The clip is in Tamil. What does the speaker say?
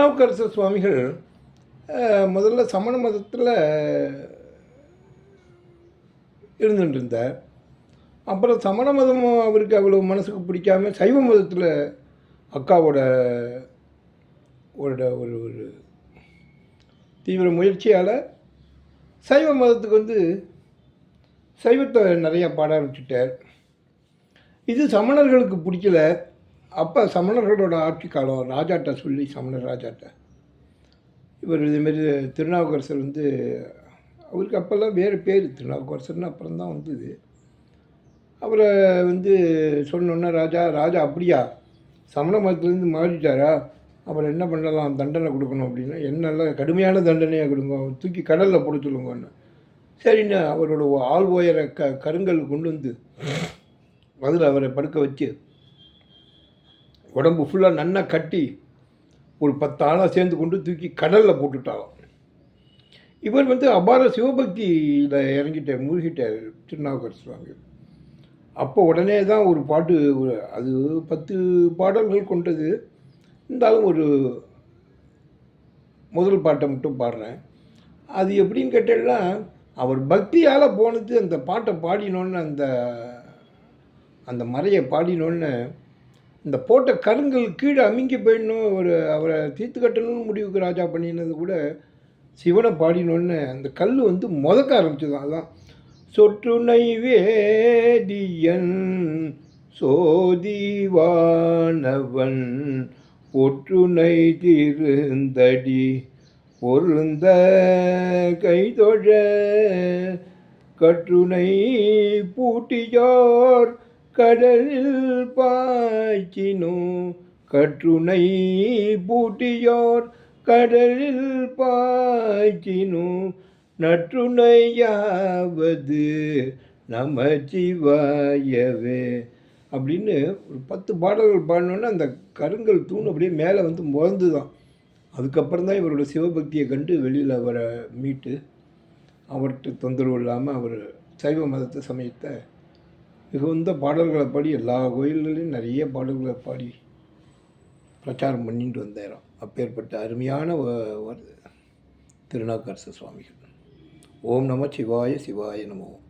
திருநாவுக்கரசர் சுவாமிகள் முதல்ல சமண மதத்தில் இருந்துட்டு இருந்தார் அப்புறம் சமண மதம் அவருக்கு அவ்வளோ மனசுக்கு பிடிக்காம சைவ மதத்தில் அக்காவோட ஒரு ஒரு ஒரு தீவிர முயற்சியால் சைவ மதத்துக்கு வந்து சைவத்தை நிறையா பாட ஆரம்பிச்சுட்டார். இது சமணர்களுக்கு பிடிக்கல. அப்போ சமணர்களோட ஆட்சி காலம் ராஜாட்ட சொல்லி சமணர் ராஜாட்ட. இவர் இதுமாரி திருநாவுக்கரசர் வந்து அவருக்கு அப்போல்லாம் வேறு பேர். திருநாவுக்கரசர்னு அப்புறம் தான் வந்தது. அவரை வந்து சொன்னோன்னே ராஜா ராஜா அப்படியா? சமண மதத்துலேருந்து மாறிட்டாரா? அப்புறம் என்ன பண்ணலாம்? தண்டனை கொடுக்கணும் அப்படின்னா என்னெல்லாம் கடுமையான தண்டனையாக கொடுங்க? தூக்கி கடலில் போட சொல்லுங்கன்னு. சரின்னு அவரோட ஆள் ஓயரை க கருங்கல் கொண்டு வந்து அதில் அவரை படுக்க வச்சு உடம்பு ஃபுல்லாக நன்னா கட்டி ஒரு பத்து ஆளாக சேர்ந்து கொண்டு தூக்கி கடலில் போட்டுட்டாலும் இவர் வந்து அபார சிவபக்தியில் இறங்கிட்டார் மூழ்கிட்டார் திருநாவுக்கர் சுவாமி. அப்போ உடனே தான் ஒரு பாட்டு அது பத்து பாடல்கள் கொண்டது. இருந்தாலும் ஒரு முதல் பாட்டை மட்டும் பாடுறேன். அது எப்படின்னு கேட்டேன்னா அவர் பக்தியால் போனது அந்த பாட்டை பாடினோன்னு அந்த அந்த மறையை பாடினோன்னு இந்த போட்ட கருங்கல் கீழே அமுங்கி போயிடணும் ஒரு அவரை தீர்த்து கட்டணும்னு முடிவுக்கு ராஜா பண்ணினது கூட சிவனை பாடினோன்னு அந்த கல் வந்து முதக்க ஆரம்பிச்சது அதான். சொற்றுனை வேதியன் சோதிவானவன் ஒற்றுனை திருந்தடி பொருந்த கைதொழ கற்றுனை பூட்டியார் கடலில் பாய்ச்சினோ கற்றுனை பூட்டியோர் கடலில் பாய்ச்சினோ நற்றுணையாவது நமச்சிவாயவே. அப்படின்னு ஒரு பத்து பாடல்கள் பாடினோன்னே அந்த கருங்கல் தூண் அப்படியே மேலே வந்து முகந்து தான் அதுக்கப்புறம் தான் இவரோட சிவபக்தியை கண்டு வெளியில் அவரை மீட்டு அவர்கிட்ட தொந்தரவு இல்லாமல் அவர் சைவ மதத்தை சமயத்தை மிகுந்த பாடல்களை பாடி எல்லா கோயில்களையும் நிறைய பாடல்களை பாடி பிரச்சாரம் பண்ணிட்டு வந்தாராம். அப்பேற்பட்ட அருமையான வ- சுவாமிகள். ஓம் நம சிவாய சிவாய நமோ.